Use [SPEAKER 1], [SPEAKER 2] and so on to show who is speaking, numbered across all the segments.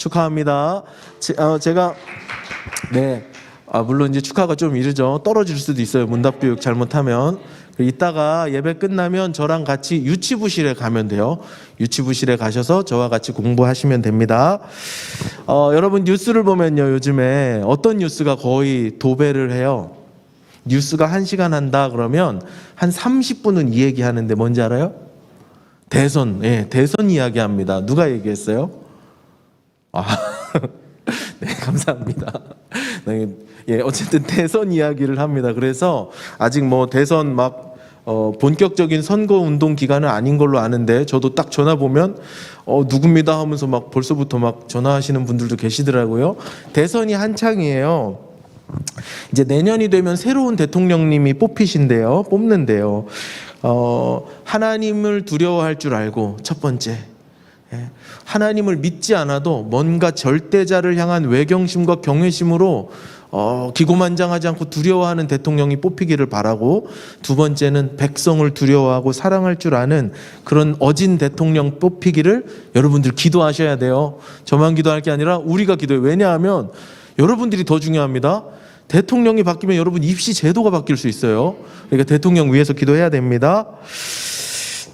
[SPEAKER 1] 축하합니다. 제, 어, 제가 네. 아, 물론 이제 축하가 좀 이르죠. 떨어질 수도 있어요. 문답 교육 잘못하면. 이따가 예배 끝나면 저랑 같이 유치부실에 가면 돼요. 유치부실에 가셔서 저와 같이 공부하시면 됩니다. 어, 여러분 뉴스를 보면요. 요즘에 어떤 뉴스가 거의 도배를 해요. 뉴스가 한시간 한다 그러면 한 30분은 이 얘기 하는데 뭔지 알아요? 대선, 예, 대선 이야기 합니다. 누가 얘기했어요? 아, 네, 감사합니다. 네, 예, 어쨌든 대선 이야기를 합니다. 그래서 아직 뭐 대선 막 어, 본격적인 선거 운동 기간은 아닌 걸로 아는데 저도 딱 전화 보면 어, 누굽니다 하면서 막 벌써부터 막 전화하시는 분들도 계시더라고요. 대선이 한창이에요. 이제 내년이 되면 새로운 대통령님이 뽑히신대요. 뽑는데요. 어, 하나님을 두려워할 줄 알고 첫 번째. 예, 하나님을 믿지 않아도 뭔가 절대자를 향한 외경심과 경외심으로 어, 기고만장하지 않고 두려워하는 대통령이 뽑히기를 바라고 두 번째는 백성을 두려워하고 사랑할 줄 아는 그런 어진 대통령 뽑히기를 여러분들 기도하셔야 돼요. 저만 기도할 게 아니라 우리가 기도해요. 왜냐하면 여러분들이 더 중요합니다. 대통령이 바뀌면 여러분 입시 제도가 바뀔 수 있어요. 그러니까 대통령 위해서 기도해야 됩니다.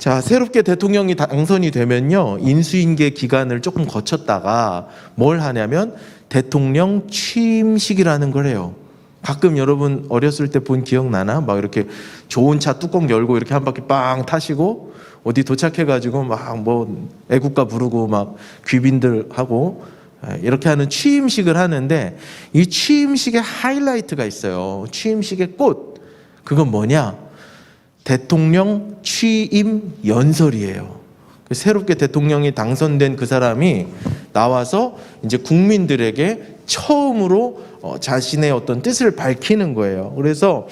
[SPEAKER 1] 자, 새롭게 대통령이 당선이 되면요. 인수인계 기간을 조금 거쳤다가 뭘 하냐면 대통령 취임식이라는 걸 해요. 가끔 여러분 어렸을 때 본 기억나나? 막 이렇게 좋은 차 뚜껑 열고 이렇게 한 바퀴 빵 타시고 어디 도착해가지고 막 뭐 애국가 부르고 막 귀빈들 하고 예, 이렇게 하는 취임식을 하는데 이 취임식의 하이라이트가 있어요. 취임식의 꽃. 그건 뭐냐? 대통령 취임 연설이에요. 새롭게 대통령이 당선된 그 사람이 나와서 이제 국민들에게 처음으로 어, 자신의 어떤 뜻을 밝히는 거예요. 그래서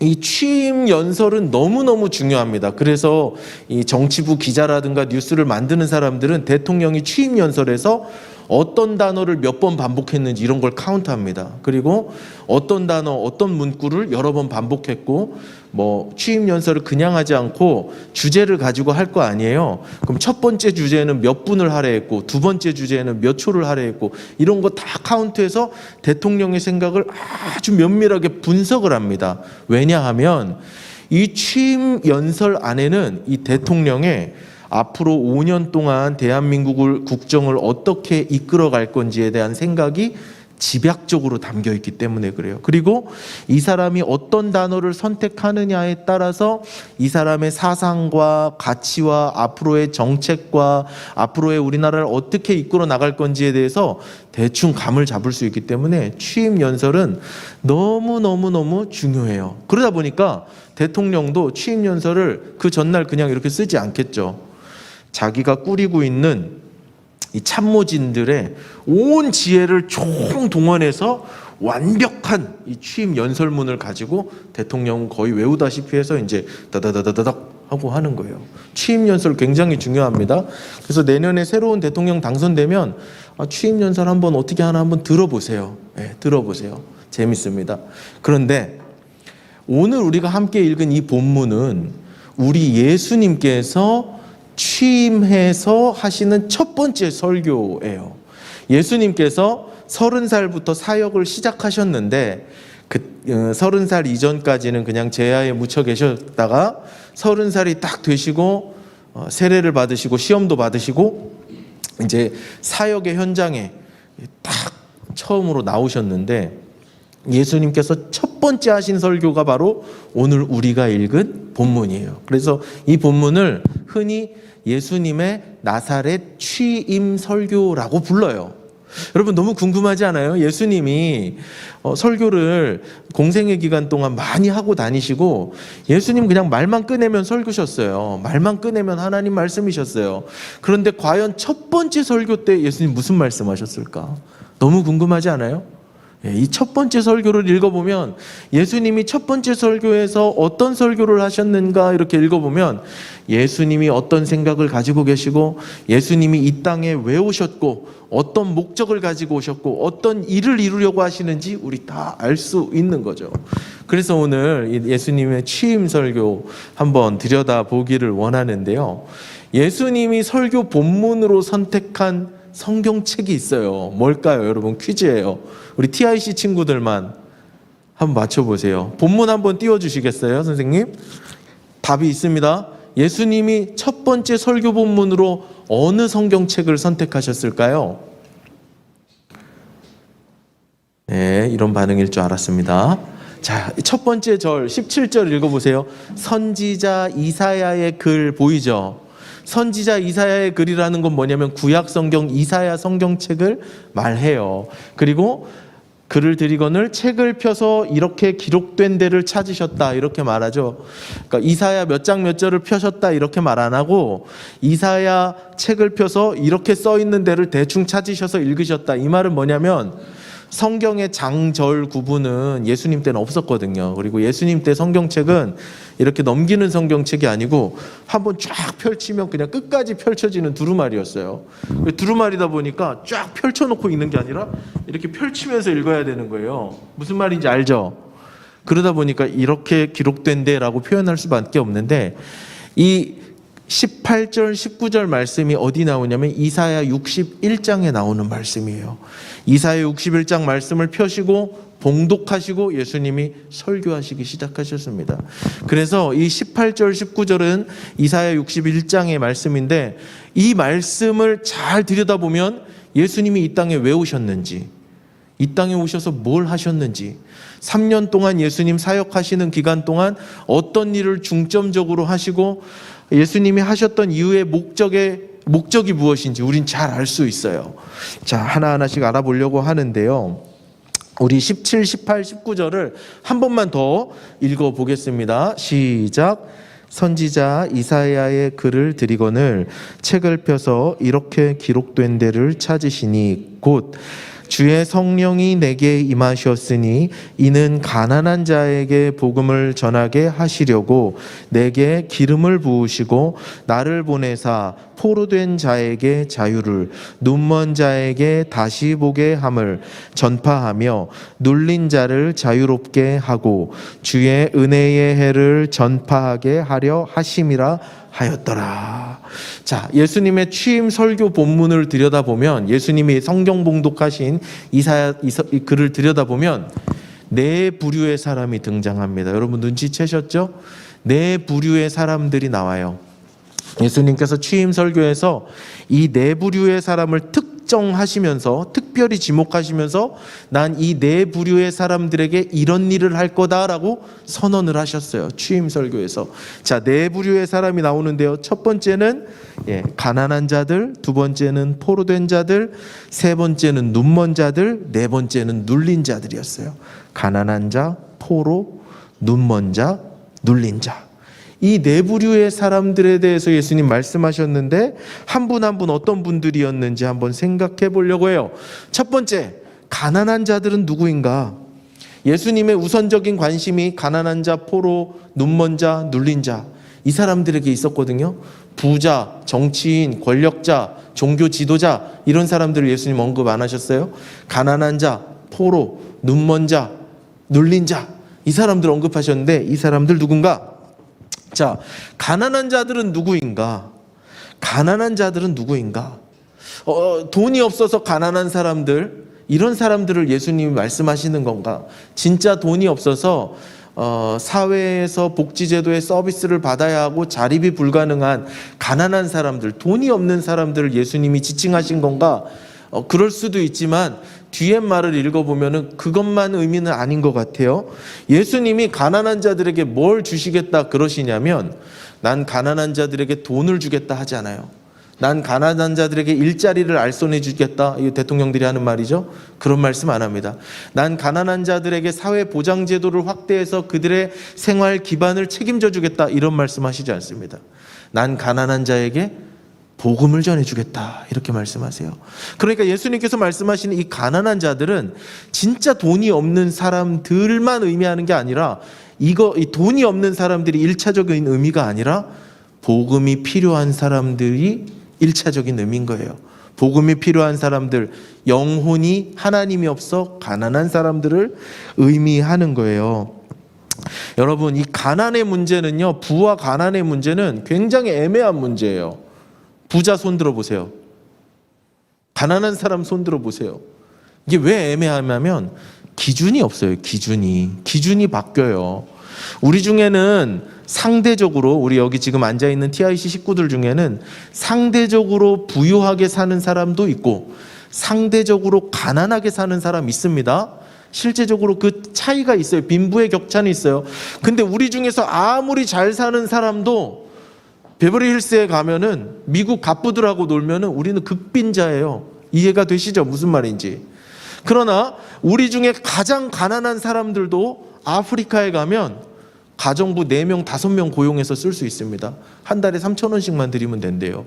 [SPEAKER 1] 이 취임 연설은 너무너무 중요합니다. 그래서 이 정치부 기자라든가 뉴스를 만드는 사람들은 대통령이 취임 연설에서 어떤 단어를 몇 번 반복했는지 이런 걸 카운트합니다. 그리고 어떤 단어, 어떤 문구를 여러 번 반복했고 뭐 취임 연설을 그냥 하지 않고 주제를 가지고 할 거 아니에요. 그럼 첫 번째 주제는 몇 분을 할애했고 두 번째 주제는 몇 초를 할애했고 이런 거 다 카운트해서 대통령의 생각을 아주 면밀하게 분석을 합니다. 왜냐하면 이 취임 연설 안에는 이 대통령의 앞으로 5년 동안 대한민국을 국정을 어떻게 이끌어 갈 건지에 대한 생각이 집약적으로 담겨 있기 때문에 그래요. 그리고 이 사람이 어떤 단어를 선택하느냐에 따라서 이 사람의 사상과 가치와 앞으로의 정책과 앞으로의 우리나라를 어떻게 이끌어 나갈 건지에 대해서 대충 감을 잡을 수 있기 때문에 취임 연설은 너무너무너무 중요해요. 그러다 보니까 대통령도 취임 연설을 그 전날 그냥 이렇게 쓰지 않겠죠. 자기가 꾸리고 있는 이 참모진들의 온 지혜를 총동원해서 완벽한 이 취임 연설문을 가지고 대통령은 거의 외우다시피 해서 이제 다다다다닥 하고 하는 거예요. 취임 연설 굉장히 중요합니다. 그래서 내년에 새로운 대통령 당선되면 아, 취임 연설 한번 어떻게 하나 한번 들어보세요. 네, 들어보세요. 재밌습니다. 그런데 오늘 우리가 함께 읽은 이 본문은 우리 예수님께서 취임해서 하시는 첫 번째 설교예요. 예수님께서 서른 살부터 사역을 시작하셨는데 그 어, 서른 살 이전까지는 그냥 제야에 묻혀 계셨다가 서른 살이 딱 되시고 어, 세례를 받으시고 시험도 받으시고 이제 사역의 현장에 딱 처음으로 나오셨는데 예수님께서 첫 번째 하신 설교가 바로 오늘 우리가 읽은 본문이에요. 그래서 이 본문을 흔히 예수님의 나사렛 취임 설교라고 불러요. 여러분 너무 궁금하지 않아요? 예수님이 어, 설교를 공생의 기간 동안 많이 하고 다니시고 예수님 그냥 말만 꺼내면 설교셨어요. 말만 꺼내면 하나님 말씀이셨어요. 그런데 과연 첫 번째 설교 때 예수님 무슨 말씀하셨을까? 너무 궁금하지 않아요? 예, 이첫 번째 설교를 읽어보면 예수님이 첫 번째 설교에서 어떤 설교를 하셨는가 이렇게 읽어보면 예수님이 어떤 생각을 가지고 계시고 예수님이 이 땅에 왜 오셨고 어떤 목적을 가지고 오셨고 어떤 일을 이루려고 하시는지 우리 다 알 수 있는 거죠. 그래서 오늘 이 예수님의 취임 설교 한번 들여다 보기를 원하는데요. 예수님이 설교 본문으로 선택한 성경책이 있어요. 뭘까요, 여러분? 퀴즈예요. 우리 TIC 친구들만 한번 맞춰보세요. 본문 한번 띄워주시겠어요, 선생님? 답이 있습니다. 예수님이 첫 번째 설교 본문으로 어느 성경책을 선택하셨을까요? 네, 이런 반응일 줄 알았습니다. 자, 첫 번째 절 17절 읽어보세요. 선지자 이사야의 글 보이죠? 선지자 이사야의 글이라는 건 뭐냐면 구약 성경 이사야 성경책을 말해요. 그리고 글을 드리거늘 책을 펴서 이렇게 기록된 데를 찾으셨다 이렇게 말하죠. 그러니까 이사야 몇 장 몇 절을 펴셨다 이렇게 말 안 하고 이사야 책을 펴서 이렇게 써 있는 데를 대충 찾으셔서 읽으셨다 이 말은 뭐냐면 성경의 장절 구분은 예수님 때는 없었거든요. 그리고 예수님 때 성경책은 이렇게 넘기는 성경책이 아니고 한번 쫙 펼치면 그냥 끝까지 펼쳐지는 두루마리였어요. 두루마리다 보니까 쫙 펼쳐놓고 읽는 게 아니라 이렇게 펼치면서 읽어야 되는 거예요. 무슨 말인지 알죠? 그러다 보니까 이렇게 기록된 데라고 표현할 수밖에 없는데 이 18절, 19절 말씀이 어디 나오냐면 이사야 61장에 나오는 말씀이에요. 이사야 61장 말씀을 펴시고 봉독하시고 예수님이 설교하시기 시작하셨습니다. 그래서 이 18절, 19절은 이사야 61장의 말씀인데 이 말씀을 잘 들여다보면 예수님이 이 땅에 왜 오셨는지, 이 땅에 오셔서 뭘 하셨는지, 3년 동안 예수님 사역하시는 기간 동안 어떤 일을 중점적으로 하시고 예수님이 하셨던 이후의 목적의 목적이 무엇인지 우린 잘 알 수 있어요. 자, 하나하나씩 알아보려고 하는데요. 우리 17, 18, 19절을 한 번만 더 읽어 보겠습니다. 시작. 선지자 이사야의 글을 드리거늘 책을 펴서 이렇게 기록된 데를 찾으시니 곧 주의 성령이 내게 임하셨으니 이는 가난한 자에게 복음을 전하게 하시려고 내게 기름을 부으시고 나를 보내사 포로된 자에게 자유를 눈먼 자에게 다시 보게 함을 전파하며 눌린 자를 자유롭게 하고 주의 은혜의 해를 전파하게 하려 하심이라 하였더라. 자, 예수님의 취임 설교 본문을 들여다보면 예수님이 성경 봉독하신 이사야 이사, 이 글을 들여다보면 네 부류의 사람이 등장합니다. 여러분 눈치채셨죠? 네 부류의 사람들이 나와요. 예수님께서 취임 설교에서 이 네 부류의 사람을 특정하시면서 특별히 지목하시면서 난 이 네 부류의 사람들에게 이런 일을 할 거다라고 선언을 하셨어요. 취임 설교에서. 자, 네 부류의 사람이 나오는데요. 첫 번째는 예, 가난한 자들, 두 번째는 포로된 자들, 세 번째는 눈먼 자들, 네 번째는 눌린 자들이었어요. 가난한 자, 포로, 눈먼 자, 눌린 자. 이네 부류의 사람들에 대해서 예수님 말씀하셨는데 한분 한 분 어떤 분들이었는지 한번 생각해 보려고 해요. 첫 번째, 가난한 자들은 누구인가? 예수님의 우선적인 관심이 가난한 자, 포로, 눈먼 자, 눌린 자. 이 사람들에게 있었거든요. 부자, 정치인, 권력자, 종교 지도자 이런 사람들을 예수님 언급 안 하셨어요? 가난한 자, 포로, 눈먼 자, 눌린 자. 이 사람들 언급하셨는데 이 사람들 누군가? 자, 가난한 자들은 누구인가? 가난한 자들은 누구인가? 어, 돈이 없어서 가난한 사람들, 이런 사람들을 예수님이 말씀하시는 건가? 진짜 돈이 없어서 어, 사회에서 복지제도의 서비스를 받아야 하고 자립이 불가능한 가난한 사람들, 돈이 없는 사람들을 예수님이 지칭하신 건가? 어, 그럴 수도 있지만 뒤에 말을 읽어보면은 그것만 의미는 아닌 것 같아요. 예수님이 가난한 자들에게 뭘 주시겠다 그러시냐면 난 가난한 자들에게 돈을 주겠다 하지 않아요. 난 가난한 자들에게 일자리를 알선해 주겠다. 이 대통령들이 하는 말이죠. 그런 말씀 안 합니다. 난 가난한 자들에게 사회 보장 제도를 확대해서 그들의 생활 기반을 책임져 주겠다. 이런 말씀 하시지 않습니다. 난 가난한 자에게 복음을 전해 주겠다. 이렇게 말씀하세요. 그러니까 예수님께서 말씀하시는 이 가난한 자들은 진짜 돈이 없는 사람들만 의미하는 게 아니라 이거 이 돈이 없는 사람들이 일차적인 의미가 아니라 복음이 필요한 사람들이 일차적인 의미인 거예요. 복음이 필요한 사람들, 영혼이 하나님이 없어 가난한 사람들을 의미하는 거예요. 여러분, 이 가난의 문제는요, 부와 가난의 문제는 굉장히 애매한 문제예요. 부자 손 들어 보세요. 가난한 사람 손 들어 보세요. 이게 왜 애매하냐면 기준이 없어요. 기준이 기준이 바뀌어요. 우리 중에는 상대적으로 우리 여기 지금 앉아 있는 TIC 식구들 중에는 상대적으로 부유하게 사는 사람도 있고 상대적으로 가난하게 사는 사람 있습니다. 실제적으로 그 차이가 있어요. 빈부의 격차는 있어요. 근데 우리 중에서 아무리 잘 사는 사람도 베버리 힐스에 가면은 미국 갑부들하고 놀면은 우리는 극빈자예요. 이해가 되시죠? 무슨 말인지. 그러나 우리 중에 가장 가난한 사람들도 아프리카에 가면 가정부 4명, 5명 고용해서 쓸 수 있습니다. 한 달에 3천 원씩만 드리면 된대요.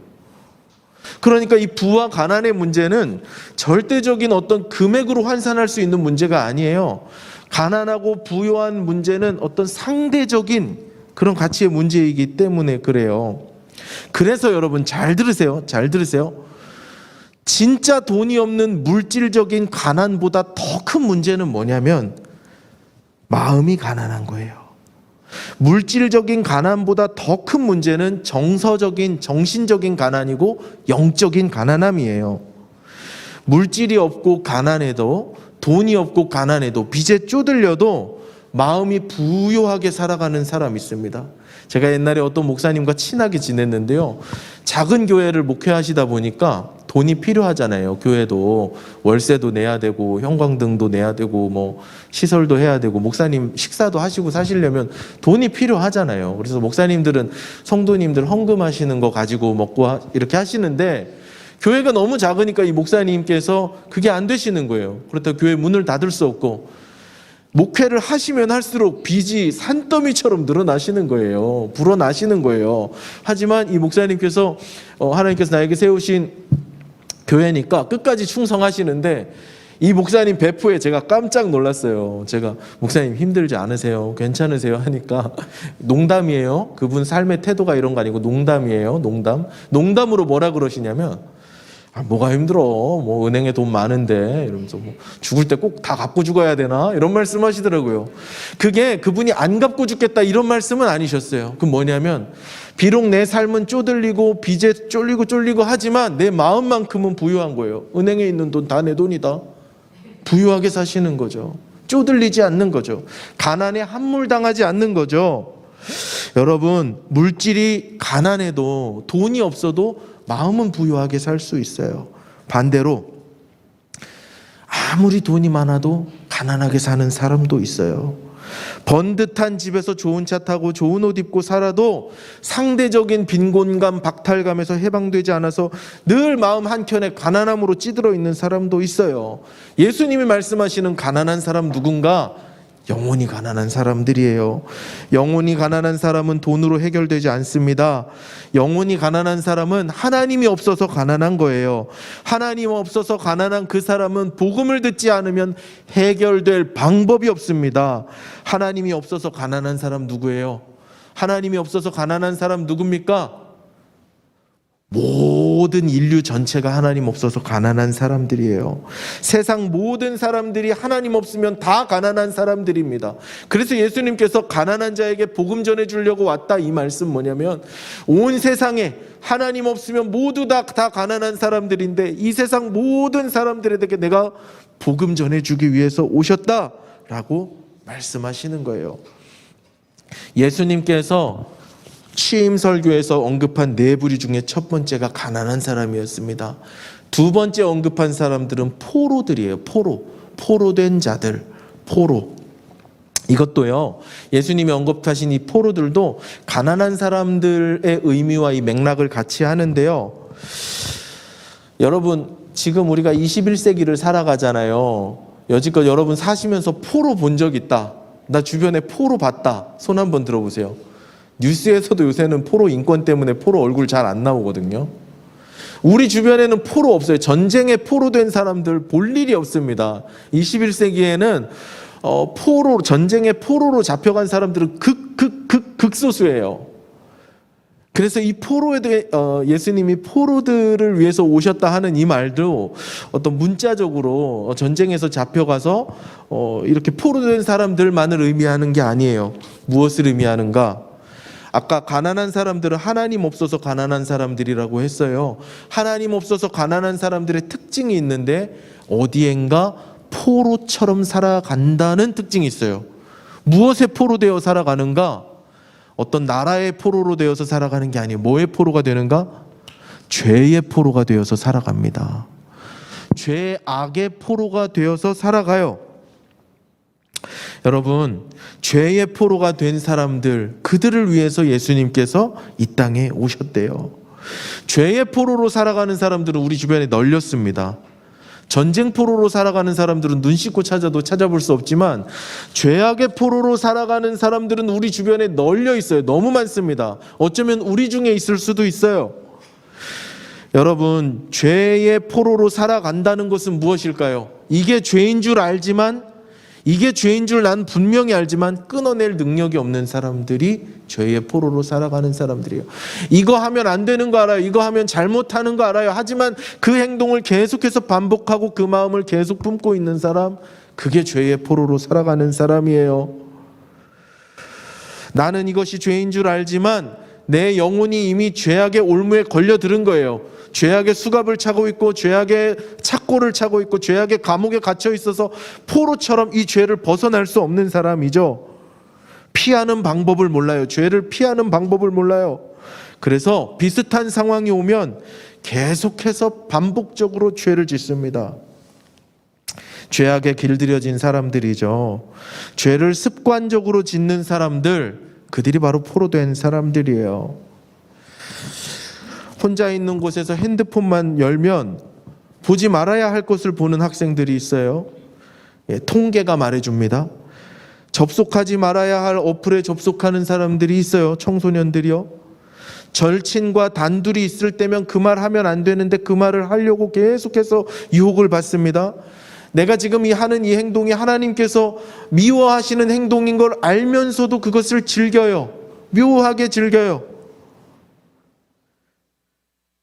[SPEAKER 1] 그러니까 이 부와 가난의 문제는 절대적인 어떤 금액으로 환산할 수 있는 문제가 아니에요. 가난하고 부유한 문제는 어떤 상대적인 그런 가치의 문제이기 때문에 그래요. 그래서 여러분 잘 들으세요. 잘 들으세요. 진짜 돈이 없는 물질적인 가난보다 더 큰 문제는 뭐냐면 마음이 가난한 거예요. 물질적인 가난보다 더 큰 문제는 정서적인 정신적인 가난이고 영적인 가난함이에요. 물질이 없고 가난해도 돈이 없고 가난해도 빚에 쪼들려도 마음이 부유하게 살아가는 사람 있습니다. 제가 옛날에 어떤 목사님과 친하게 지냈는데요. 작은 교회를 목회하시다 보니까 돈이 필요하잖아요. 교회도 월세도 내야 되고 형광등도 내야 되고 뭐 시설도 해야 되고 목사님 식사도 하시고 사시려면 돈이 필요하잖아요. 그래서 목사님들은 성도님들 헌금하시는 거 가지고 먹고 하- 이렇게 하시는데 교회가 너무 작으니까 이 목사님께서 그게 안 되시는 거예요. 그렇다고 교회 문을 닫을 수 없고 목회를 하시면 할수록 빚이 산더미처럼 늘어나시는 거예요. 불어나시는 거예요. 하지만 이 목사님께서 어, 하나님께서 나에게 세우신 교회니까 끝까지 충성하시는데 이 목사님 배포에 제가 깜짝 놀랐어요. 제가 목사님 힘들지 않으세요? 괜찮으세요? 하니까 농담이에요. 그분 삶의 태도가 이런 거 아니고 농담이에요. 농담. 농담으로 뭐라 그러시냐면 아, 뭐가 힘들어. 뭐 은행에 돈 많은데 이러면서 뭐 죽을 때 꼭 다 갚고 죽어야 되나 이런 말씀하시더라고요. 그게 그분이 안 갚고 죽겠다 이런 말씀은 아니셨어요. 그 뭐냐면 비록 내 삶은 쪼들리고 빚에 쫄리고 쫄리고 하지만 내 마음만큼은 부유한 거예요. 은행에 있는 돈 다 내 돈이다. 부유하게 사시는 거죠. 쪼들리지 않는 거죠. 가난에 함몰당하지 않는 거죠. 여러분, 물질이 가난해도 돈이 없어도 마음은 부유하게 살 수 있어요. 반대로 아무리 돈이 많아도 가난하게 사는 사람도 있어요. 번듯한 집에서 좋은 차 타고 좋은 옷 입고 살아도 상대적인 빈곤감, 박탈감에서 해방되지 않아서 늘 마음 한켠에 가난함으로 찌들어 있는 사람도 있어요. 예수님이 말씀하시는 가난한 사람 누군가? 영혼이 가난한 사람들이에요. 영혼이 가난한 사람은 돈으로 해결되지 않습니다. 영혼이 가난한 사람은 하나님이 없어서 가난한 거예요. 하나님 없어서 가난한 그 사람은 복음을 듣지 않으면 해결될 방법이 없습니다. 하나님이 없어서 가난한 사람 누구예요? 하나님이 없어서 가난한 사람 누굽니까? 모든 인류 전체가 하나님 없어서 가난한 사람들이에요. 세상 모든 사람들이 하나님 없으면 다 가난한 사람들입니다. 그래서 예수님께서 가난한 자에게 복음 전해 주려고 왔다 이 말씀 뭐냐면 온 세상에 하나님 없으면 모두 다, 다 가난한 사람들인데 이 세상 모든 사람들에게 내가 복음 전해 주기 위해서 오셨다라고 말씀하시는 거예요. 예수님께서 취임 설교에서 언급한 네 부류 중에 첫 번째가 가난한 사람이었습니다. 두 번째 언급한 사람들은 포로들이에요. 포로. 포로된 자들. 포로. 이것도요. 예수님이 언급하신 이 포로들도 가난한 사람들의 의미와 이 맥락을 같이 하는데요. 여러분, 지금 우리가 21세기를 살아가잖아요. 여지껏 여러분 사시면서 포로 본 적 있다. 나 주변에 포로 봤다. 손 한번 들어보세요. 뉴스에서도 요새는 포로 인권 때문에 포로 얼굴 잘 안 나오거든요. 우리 주변에는 포로 없어요. 전쟁에 포로된 사람들 볼 일이 없습니다. 21세기에는 어, 포로 전쟁에 포로로 잡혀간 사람들은 극 극 극 극소수예요. 그래서 이 포로에 대해 어, 예수님이 포로들을 위해서 오셨다 하는 이 말도 어떤 문자적으로 어, 전쟁에서 잡혀가서 어, 이렇게 포로된 사람들만을 의미하는 게 아니에요. 무엇을 의미하는가? 아까 가난한 사람들은 하나님 없어서 가난한 사람들이라고 했어요. 하나님 없어서 가난한 사람들의 특징이 있는데 어디엔가 포로처럼 살아간다는 특징이 있어요. 무엇에 포로되어 살아가는가? 어떤 나라의 포로로 되어서 살아가는 게 아니에요. 뭐의 포로가 되는가? 죄의 포로가 되어서 살아갑니다. 죄 악의 포로가 되어서 살아가요. 여러분, 죄의 포로가 된 사람들, 그들을 위해서 예수님께서 이 땅에 오셨대요. 죄의 포로로 살아가는 사람들은 우리 주변에 널렸습니다. 전쟁 포로로 살아가는 사람들은 눈 씻고 찾아도 찾아볼 수 없지만 죄악의 포로로 살아가는 사람들은 우리 주변에 널려 있어요. 너무 많습니다. 어쩌면 우리 중에 있을 수도 있어요. 여러분, 죄의 포로로 살아간다는 것은 무엇일까요? 이게 죄인 줄 알지만 이게 죄인 줄 난 분명히 알지만 끊어낼 능력이 없는 사람들이 죄의 포로로 살아가는 사람들이에요. 이거 하면 안 되는 거 알아요. 이거 하면 잘못하는 거 알아요. 하지만 그 행동을 계속해서 반복하고 그 마음을 계속 품고 있는 사람, 그게 죄의 포로로 살아가는 사람이에요. 나는 이것이 죄인 줄 알지만 내 영혼이 이미 죄악의 올무에 걸려들은 거예요. 죄악의 수갑을 차고 있고 죄악의 착고를 차고 있고 죄악의 감옥에 갇혀 있어서 포로처럼 이 죄를 벗어날 수 없는 사람이죠. 피하는 방법을 몰라요. 죄를 피하는 방법을 몰라요. 그래서 비슷한 상황이 오면 계속해서 반복적으로 죄를 짓습니다. 죄악에 길들여진 사람들이죠. 죄를 습관적으로 짓는 사람들, 그들이 바로 포로된 사람들이에요. 혼자 있는 곳에서 핸드폰만 열면 보지 말아야 할 것을 보는 학생들이 있어요. 예, 통계가 말해줍니다. 접속하지 말아야 할 어플에 접속하는 사람들이 있어요. 청소년들이요. 절친과 단둘이 있을 때면 그 말 하면 안 되는데 그 말을 하려고 계속해서 유혹을 받습니다. 내가 지금 이 하는 이 행동이 하나님께서 미워하시는 행동인 걸 알면서도 그것을 즐겨요. 묘하게 즐겨요.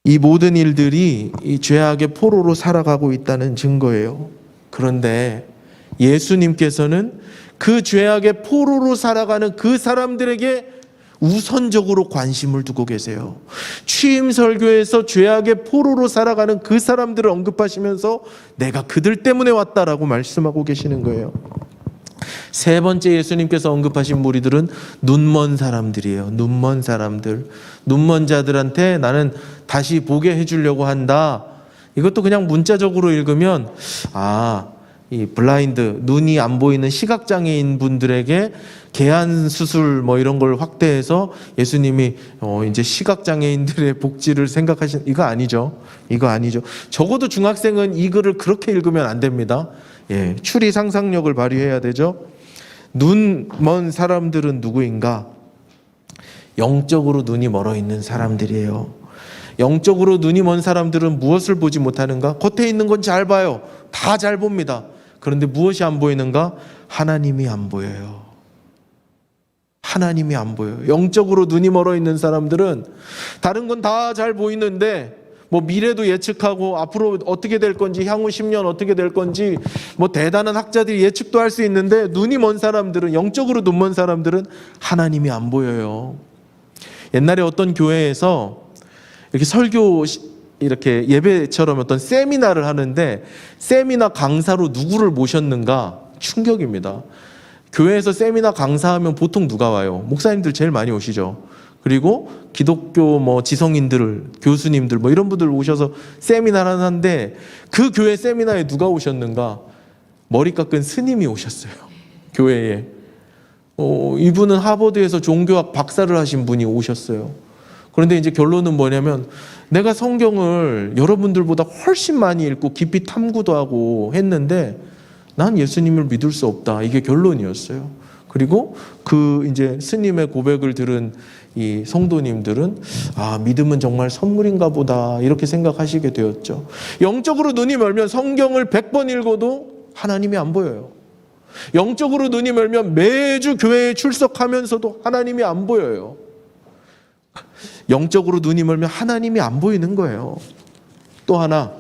[SPEAKER 1] 이 모든 일들이 이 죄악의 포로로 살아가고 있다는 증거예요. 그런데 예수님께서는 그 죄악의 포로로 살아가는 그 사람들에게 우선적으로 관심을 두고 계세요. 취임 설교에서 죄악의 포로로 살아가는 그 사람들을 언급하시면서 내가 그들 때문에 왔다라고 말씀하고 계시는 거예요. 세 번째 예수님께서 언급하신 무리들은 눈먼 사람들이에요. 눈먼 사람들. 눈먼 자들한테 나는 다시 보게 해주려고 한다. 이것도 그냥 문자적으로 읽으면, 아, 이 블라인드, 눈이 안 보이는 시각장애인 분들에게 개안 수술 뭐 이런 걸 확대해서 예수님이 어 이제 시각장애인들의 복지를 생각하신 이거 아니죠. 이거 아니죠. 적어도 중학생은 이 글을 그렇게 읽으면 안 됩니다. 예, 추리 상상력을 발휘해야 되죠. 눈 먼 사람들은 누구인가? 영적으로 눈이 멀어 있는 사람들이에요. 영적으로 눈이 먼 사람들은 무엇을 보지 못하는가? 겉에 있는 건 잘 봐요. 다 잘 봅니다. 그런데 무엇이 안 보이는가? 하나님이 안 보여요. 하나님이 안 보여요. 영적으로 눈이 멀어 있는 사람들은 다른 건 다 잘 보이는데 뭐 미래도 예측하고 앞으로 어떻게 될 건지 향후 10년 어떻게 될 건지 뭐 대단한 학자들이 예측도 할 수 있는데 눈이 먼 사람들은 영적으로 눈 먼 사람들은 하나님이 안 보여요. 옛날에 어떤 교회에서 이렇게 설교 시- 이렇게 예배처럼 어떤 세미나를 하는데 세미나 강사로 누구를 모셨는가 충격입니다. 교회에서 세미나 강사하면 보통 누가 와요? 목사님들 제일 많이 오시죠. 그리고 기독교 뭐 지성인들, 교수님들 뭐 이런 분들 오셔서 세미나를 하는데 그 교회 세미나에 누가 오셨는가? 머리 깎은 스님이 오셨어요. 교회에. 어, 이분은 하버드에서 종교학 박사를 하신 분이 오셨어요. 그런데 이제 결론은 뭐냐면 내가 성경을 여러분들보다 훨씬 많이 읽고 깊이 탐구도 하고 했는데 난 예수님을 믿을 수 없다. 이게 결론이었어요. 그리고 그 이제 스님의 고백을 들은 이 성도님들은 아, 믿음은 정말 선물인가 보다. 이렇게 생각하시게 되었죠. 영적으로 눈이 멀면 성경을 100번 읽어도 하나님이 안 보여요. 영적으로 눈이 멀면 매주 교회에 출석하면서도 하나님이 안 보여요. 영적으로 눈이 멀면 하나님이 안 보이는 거예요. 또 하나,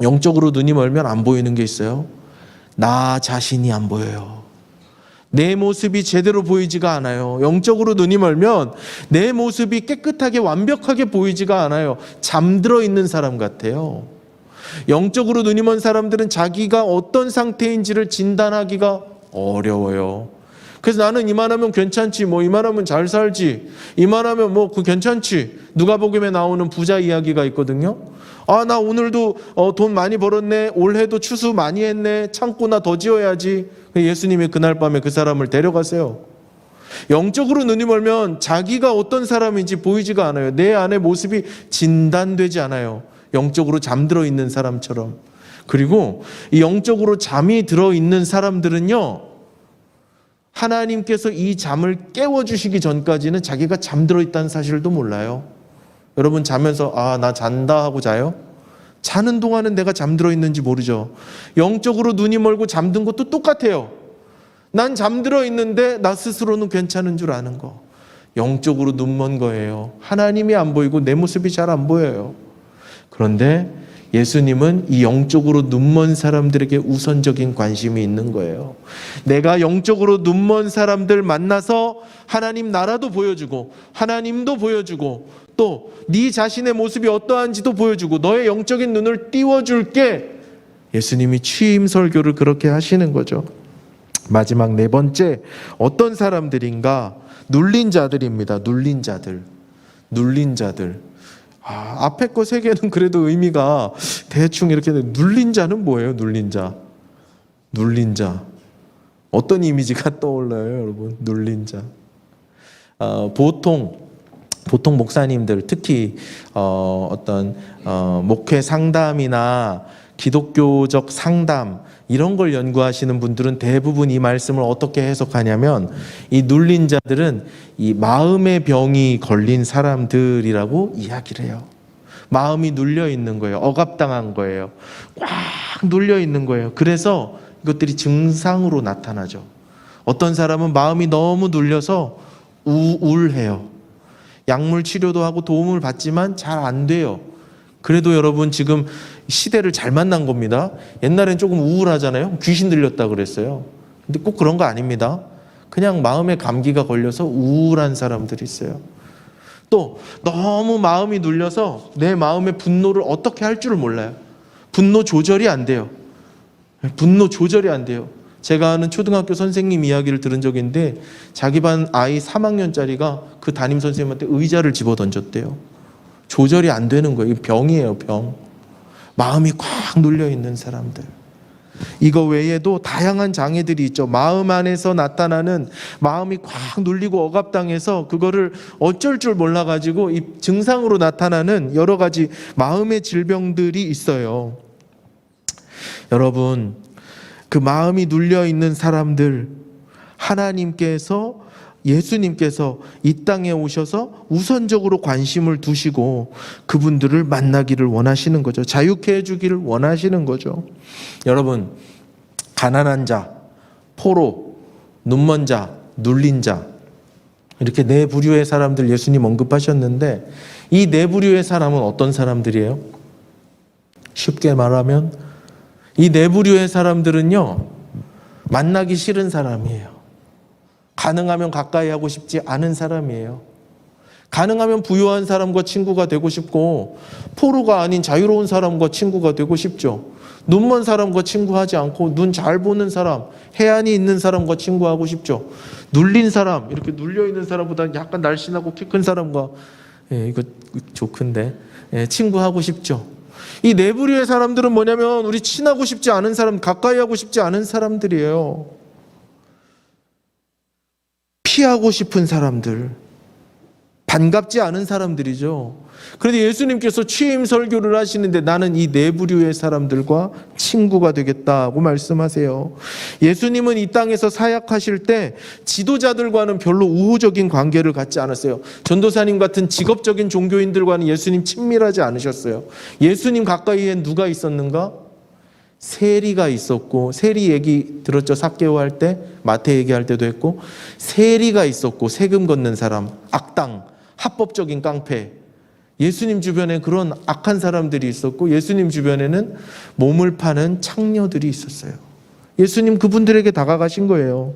[SPEAKER 1] 영적으로 눈이 멀면 안 보이는 게 있어요. 나 자신이 안 보여요. 내 모습이 제대로 보이지가 않아요. 영적으로 눈이 멀면 내 모습이 깨끗하게 완벽하게 보이지가 않아요. 잠들어 있는 사람 같아요. 영적으로 눈이 먼 사람들은 자기가 어떤 상태인지를 진단하기가 어려워요. 그래서 나는 이만하면 괜찮지, 뭐 이만하면 잘 살지, 이만하면 뭐 그 괜찮지. 누가복음에 나오는 부자 이야기가 있거든요. 아, 나 오늘도 어, 돈 많이 벌었네. 올해도 추수 많이 했네. 창고나 더 지어야지. 예수님이 그날 밤에 그 사람을 데려가세요. 영적으로 눈이 멀면 자기가 어떤 사람인지 보이지가 않아요. 내 안의 모습이 진단되지 않아요. 영적으로 잠들어 있는 사람처럼. 그리고 이 영적으로 잠이 들어 있는 사람들은요. 하나님께서 이 잠을 깨워 주시기 전까지는 자기가 잠들어 있다는 사실도 몰라요. 여러분 자면서 아, 나 잔다 하고 자요? 자는 동안은 내가 잠들어 있는지 모르죠. 영적으로 눈이 멀고 잠든 것도 똑같아요. 난 잠들어 있는데 나 스스로는 괜찮은 줄 아는 거. 영적으로 눈먼 거예요. 하나님이 안 보이고 내 모습이 잘 안 보여요. 그런데 예수님은 이 영적으로 눈먼 사람들에게 우선적인 관심이 있는 거예요. 내가 영적으로 눈먼 사람들 만나서 하나님 나라도 보여주고 하나님도 보여주고 또 네 자신의 모습이 어떠한지도 보여주고 너의 영적인 눈을 띄워줄게. 예수님이 취임 설교를 그렇게 하시는 거죠. 마지막 네 번째 어떤 사람들인가 눌린 자들입니다. 눌린 자들. 눌린 자들. 아, 앞에 거 세 개는 그래도 의미가 대충 이렇게 눌린 자는 뭐예요? 눌린 자. 눌린 자. 어떤 이미지가 떠올라요, 여러분? 눌린 자. 어, 보통 보통 목사님들 특히 어, 어떤 어, 목회 상담이나 기독교적 상담 이런 걸 연구하시는 분들은 대부분 이 말씀을 어떻게 해석하냐면 이 눌린 자들은 이 마음의 병이 걸린 사람들이라고 이야기를 해요. 마음이 눌려 있는 거예요. 억압당한 거예요. 꽉 눌려 있는 거예요. 그래서 이것들이 증상으로 나타나죠. 어떤 사람은 마음이 너무 눌려서 우울해요. 약물 치료도 하고 도움을 받지만 잘 안 돼요. 그래도 여러분 지금 시대를 잘 만난 겁니다. 옛날엔 조금 우울하잖아요. 귀신 들렸다 그랬어요. 근데 꼭 그런 거 아닙니다. 그냥 마음에 감기가 걸려서 우울한 사람들이 있어요. 또 너무 마음이 눌려서 내 마음의 분노를 어떻게 할 줄을 몰라요. 분노 조절이 안 돼요. 분노 조절이 안 돼요. 제가 아는 초등학교 선생님 이야기를 들은 적이 있는데 자기 반 아이 3학년짜리가 그 담임 선생님한테 의자를 집어 던졌대요. 조절이 안 되는 거예요. 이 병이에요, 병. 마음이 꽉 눌려 있는 사람들. 이거 외에도 다양한 장애들이 있죠. 마음 안에서 나타나는 마음이 꽉 눌리고 억압당해서 그거를 어쩔 줄 몰라가지고 이 증상으로 나타나는 여러 가지 마음의 질병들이 있어요. 여러분, 그 마음이 눌려 있는 사람들, 하나님께서 예수님께서 이 땅에 오셔서 우선적으로 관심을 두시고 그분들을 만나기를 원하시는 거죠. 자유케 해주기를 원하시는 거죠. 여러분, 가난한 자, 포로, 눈먼 자, 눌린 자, 이렇게 네 부류의 사람들 예수님 언급하셨는데 이 네 부류의 사람은 어떤 사람들이에요? 쉽게 말하면 이 네 부류의 사람들은요, 만나기 싫은 사람이에요. 가능하면 가까이 하고 싶지 않은 사람이에요. 가능하면 부유한 사람과 친구가 되고 싶고 포로가 아닌 자유로운 사람과 친구가 되고 싶죠. 눈먼 사람과 친구하지 않고 눈 잘 보는 사람, 해안이 있는 사람과 친구하고 싶죠. 눌린 사람, 이렇게 눌려 있는 사람보다 약간 날씬하고 키 큰 사람과 예, 이거 좋은데 예, 친구하고 싶죠. 이 내부류의 사람들은 뭐냐면 우리 친하고 싶지 않은 사람, 가까이 하고 싶지 않은 사람들이에요. 피하고 싶은 사람들, 반갑지 않은 사람들이죠. 그런데 예수님께서 취임 설교를 하시는데 나는 이 내부류의 사람들과 친구가 되겠다고 말씀하세요. 예수님은 이 땅에서 사역하실 때 지도자들과는 별로 우호적인 관계를 갖지 않았어요. 전도사님 같은 직업적인 종교인들과는 예수님 친밀하지 않으셨어요. 예수님 가까이에 누가 있었는가? 세리가 있었고 세리 얘기 들었죠? 삭개오 할 때? 마태 얘기할 때도 했고. 세리가 있었고 세금 걷는 사람 악당 합법적인 깡패. 예수님 주변에 그런 악한 사람들이 있었고 예수님 주변에는 몸을 파는 창녀들이 있었어요. 예수님 그분들에게 다가가신 거예요.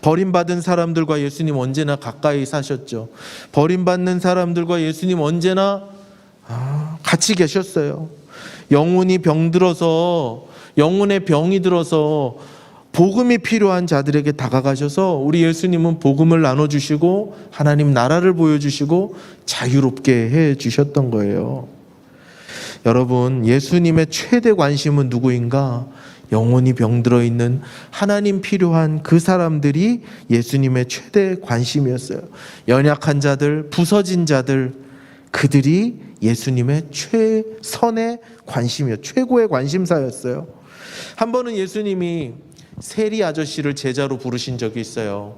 [SPEAKER 1] 버림받은 사람들과 예수님 언제나 가까이 사셨죠. 버림받는 사람들과 예수님 언제나 아, 같이 계셨어요. 영혼이 병들어서 영혼의 병이 들어서 복음이 필요한 자들에게 다가가셔서 우리 예수님은 복음을 나눠 주시고 하나님 나라를 보여 주시고 자유롭게 해 주셨던 거예요. 여러분, 예수님의 최대 관심은 누구인가? 영혼이 병들어 있는 하나님 필요한 그 사람들이 예수님의 최대 관심이었어요. 연약한 자들, 부서진 자들, 그들이 예수님의 최선의 관심이요. 최고의 관심사였어요. 한 번은 예수님이 세리 아저씨를 제자로 부르신 적이 있어요.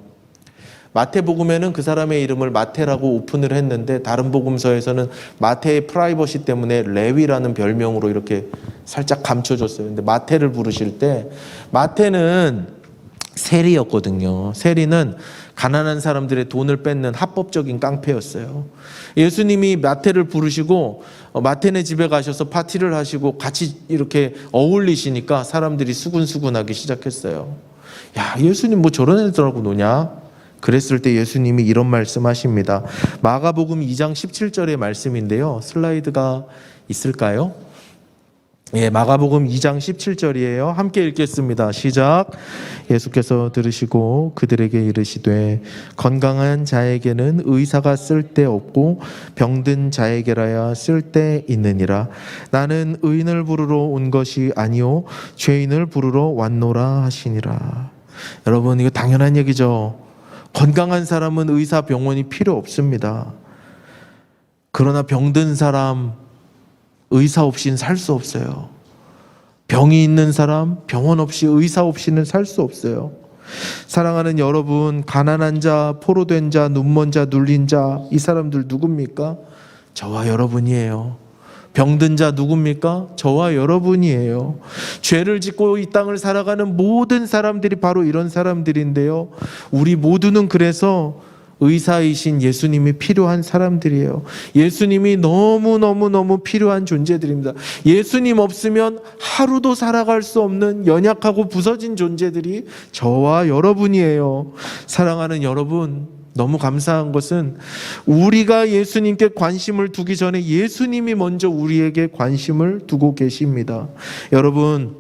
[SPEAKER 1] 마태복음에는 그 사람의 이름을 마태라고 오픈을 했는데 다른 복음서에서는 마태의 프라이버시 때문에 레위라는 별명으로 이렇게 살짝 감춰줬어요. 근데 마태를 부르실 때 마태는 세리였거든요. 세리는 가난한 사람들의 돈을 뺏는 합법적인 깡패였어요. 예수님이 마태를 부르시고 어, 마태네 집에 가셔서 파티를 하시고 같이 이렇게 어울리시니까 사람들이 수군수군하기 시작했어요. 야, 예수님 뭐 저런 애들하고 노냐? 그랬을 때 예수님이 이런 말씀하십니다. 마가복음 2장 17절의 말씀인데요. 슬라이드가 있을까요? 예, 마가복음 2장 17절이에요. 함께 읽겠습니다. 시작. 예수께서 들으시고 그들에게 이르시되 건강한 자에게는 의사가 쓸데 없고 병든 자에게라야 쓸데 있느니라. 나는 의인을 부르러 온 것이 아니요 죄인을 부르러 왔노라 하시니라. 여러분 이거 당연한 얘기죠. 건강한 사람은 의사 병원이 필요 없습니다. 그러나 병든 사람 의사 없이는 살 수 없어요. 병이 있는 사람 병원 없이 의사 없이는 살 수 없어요. 사랑하는 여러분, 가난한 자, 포로된 자, 눈먼 자, 눌린 자, 이 사람들 누굽니까? 저와 여러분이에요. 병든 자 누굽니까? 저와 여러분이에요. 죄를 짓고 이 땅을 살아가는 모든 사람들이 바로 이런 사람들인데요. 우리 모두는 그래서 의사이신 예수님이 필요한 사람들이에요. 예수님이 너무너무너무 필요한 존재들입니다. 예수님 없으면 하루도 살아갈 수 없는 연약하고 부서진 존재들이 저와 여러분이에요. 사랑하는 여러분, 너무 감사한 것은 우리가 예수님께 관심을 두기 전에 예수님이 먼저 우리에게 관심을 두고 계십니다. 여러분,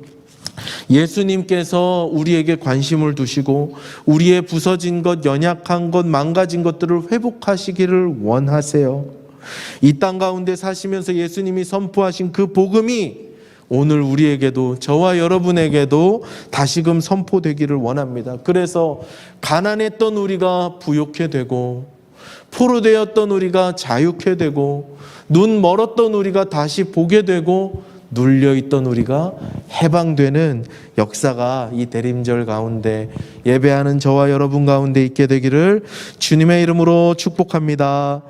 [SPEAKER 1] 예수님께서 우리에게 관심을 두시고 우리의 부서진 것, 연약한 것, 망가진 것들을 회복하시기를 원하세요. 이 땅 가운데 사시면서 예수님이 선포하신 그 복음이 오늘 우리에게도 저와 여러분에게도 다시금 선포되기를 원합니다. 그래서 가난했던 우리가 부욕해 되고 포로되었던 우리가 자유케 되고 눈 멀었던 우리가 다시 보게 되고 눌려 있던 우리가 해방되는 역사가 이 대림절 가운데 예배하는 저와 여러분 가운데 있게 되기를 주님의 이름으로 축복합니다.